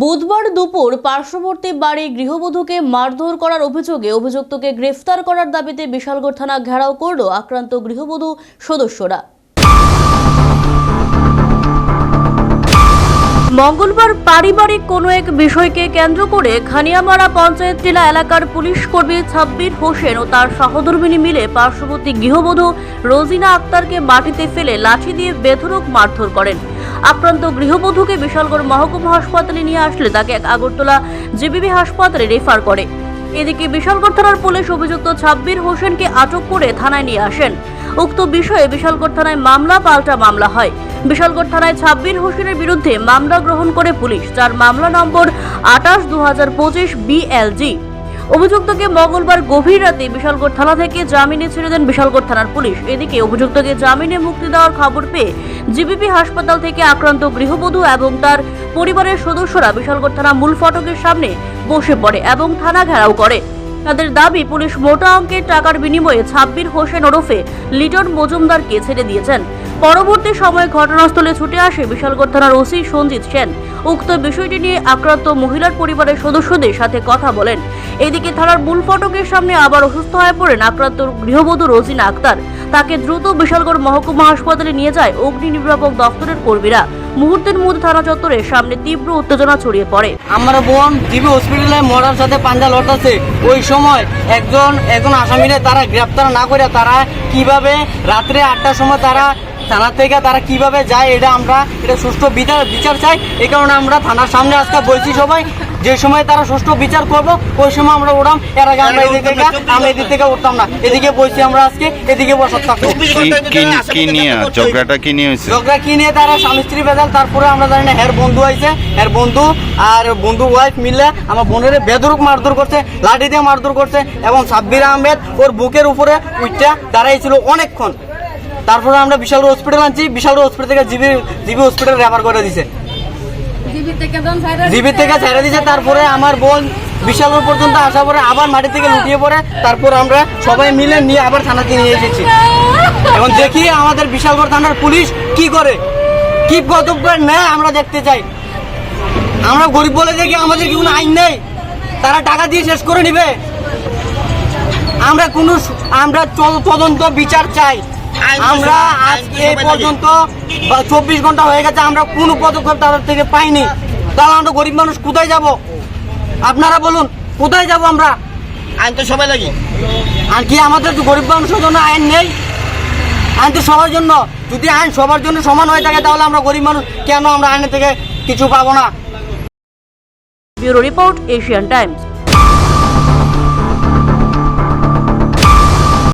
বুধবার দুপুর পার্শ্ববর্তী বাড়ি গৃহবধূকে মারধর করার অভিযোগে অভিযুক্তকে গ্রেফতার করার দাবিতে বিশালগড় থানা ঘেরাও করল আক্রান্ত গৃহবধূ সদস্যরা। মঙ্গলবার পারিবারিক কোনো এক বিষয়কে কেন্দ্র করে খানিয়ামারা পঞ্চায়েত টিলা এলাকার পুলিশ কর্মী ছাব্বির হোসেন ও তার সহধর্মিনী মিলে পার্শ্ববর্তী গৃহবধূ রোজিনা আক্তারকে মাটিতে ফেলে লাঠি দিয়ে বেধরক মারধর করেন। আক্রান্ত গৃহবধূকে বিশালগড় মহকুমা হাসপাতালে নিয়ে আসলে তাকে এক আগরতলা জিবিবি হাসপাতালে রেফার করে। এদিকে বিশালগড় থানার পুলিশ অভিযুক্ত ছাব্বির হোসেনকে আটক করে থানায় নিয়ে আসেন। উক্ত বিষয়ে বিশালগড় থানায় মামলা, পাল্টা মামলা হয়। বিশালগড় থানায় ছাব্বির হোসেনের বিরুদ্ধে মামলা গ্রহণ করে পুলিশ। যার মামলা নম্বর আঠাশ দু হাজার পঁচিশ বিএলজি অভিযুক্তকে মঙ্গলবার গভীর রাতে বিশালগড় থানা থেকে জামিনে ছেড়ে দেন বিশালগড় থানার পুলিশ। এদিকে অভিযুক্তকে জামিনে মুক্তি দেওয়ার খবর পেয়ে জিবিপি হাসপাতাল থেকে আক্রান্ত গৃহবধূ এবং তার পরিবারের সদস্যরা বিশালগড় থানা মূল ফটকের সামনে বসে পড়ে এবং থানা ঘেরাও করে। তাদের দাবি, পুলিশ মোটা অঙ্কের টাকার বিনিময়ে ছাব্বির হোসেন ওরফে লিটন মজুমদারকে ছেড়ে দিয়েছেন। পরবর্তী সময়ে ঘটনাস্থলে ছুটে আসে বিশালগড় থানার ওসি সঞ্জিত সেন। উক্ত বিষয়টি নিয়ে আক্রান্ত মহিলার পরিবারের সদস্যদের সাথে কথা বলেন। এদিকে থানার মূল ফটকের সামনে আবার অসুস্থ হয়ে পড়েন আক্রান্ত গৃহবধূ রোজিনা আক্তার। তাকে দ্রুত বিশালগড় মহকুমা হাসপাতালে নিয়ে যায় অগ্নি নির্বাপক দপ্তরের কর্মীরা। মুহূর্তের মধ্যে থানা চত্বরে সামনে তীব্র উত্তেজনা ছড়িয়ে পড়ে। আমার বোন জিবি হসপিটালে মরার সাথে পাঞ্জা লড়তেছে। ওই সময় একজন একজন আসামিরে তারা গ্রেপ্তার না করে তারা কীভাবে রাত্রে আটটার সময় তারা থানা থেকে তারা কীভাবে যায় এটা আমরা এটা সুষ্ঠু বিচার বিচার চাই। এই কারণে আমরা থানার সামনে আজকে বলছি সবাই যে সময় তারা সুষ্ঠু বিচার করব ওই সময় আমরা উঠাম এর আগে আমরা এদিক থেকে আমরা এদিক থেকে উঠতাম না। এদিকে বলছি আমরা আজকে এদিকে বসত থাকব। কি নিয়ে ঝগড়াটা কি নিয়ে হয়েছে? ঝগড়া কি নিয়ে তারা স্বামী স্ত্রী বেদাল তারপরে আমরা জানি না হের বন্ধু আইছে হের বন্ধু আর বন্ধু ওয়াইফ মিলে আমার বোনের বেদরুক মারধর করছে লাঠি দিয়ে মারধর করছে এবং সাব্বির আহমেদ ওর বুকের উপরে উইটা দাঁড়াইছিল অনেকক্ষণ। তারপরে আমরা বিশাল হসপিটাল আনছি। বিশাল হসপিটাল থেকে জিবি জিবি হসপিটাল রেফার করে দিছে। জিবি থেকে ছেড়ে দিছে। তারপরে আমার বোন বিশাল পর্যন্ত আসা পরে আবার মাটি থেকে লুটিয়ে পড়ে। তারপর আমরা সবাই মিলে নিয়ে আবার থানাতে নিয়ে এসেছি। এবং দেখি আমাদের বিশালগড় থানার পুলিশ কি করে? কি পদক্ষেপ নেয় আমরা দেখতে চাই। আমরা গরিব বলে দেখি আমাদের কি কোনো আইন নেই? তারা টাকা দিয়ে শেষ করে নিবে। আমরা কোনো আমরা তদন্ত বিচার চাই। আমরা আজ এই পর্যন্ত চব্বিশ ঘণ্টা হয়ে গেছে আমরা কোনো পদক্ষেপ তাদের থেকে পাইনি। তাহলে আমরা গরিব মানুষ কোথায় যাব? আপনারা বলুন কোথায় যাব আমরা? আইন তো সবাই লাগি আর কি আমাদের তো গরিব মানুষের জন্য আইন নেই? আইন তো সবার জন্য। যদি আইন সবার জন্য সমান হয়ে থাকে তাহলে আমরা গরিব মানুষ কেন আমরা আইনের থেকে কিছু পাবো না? Bureau report Asian Times.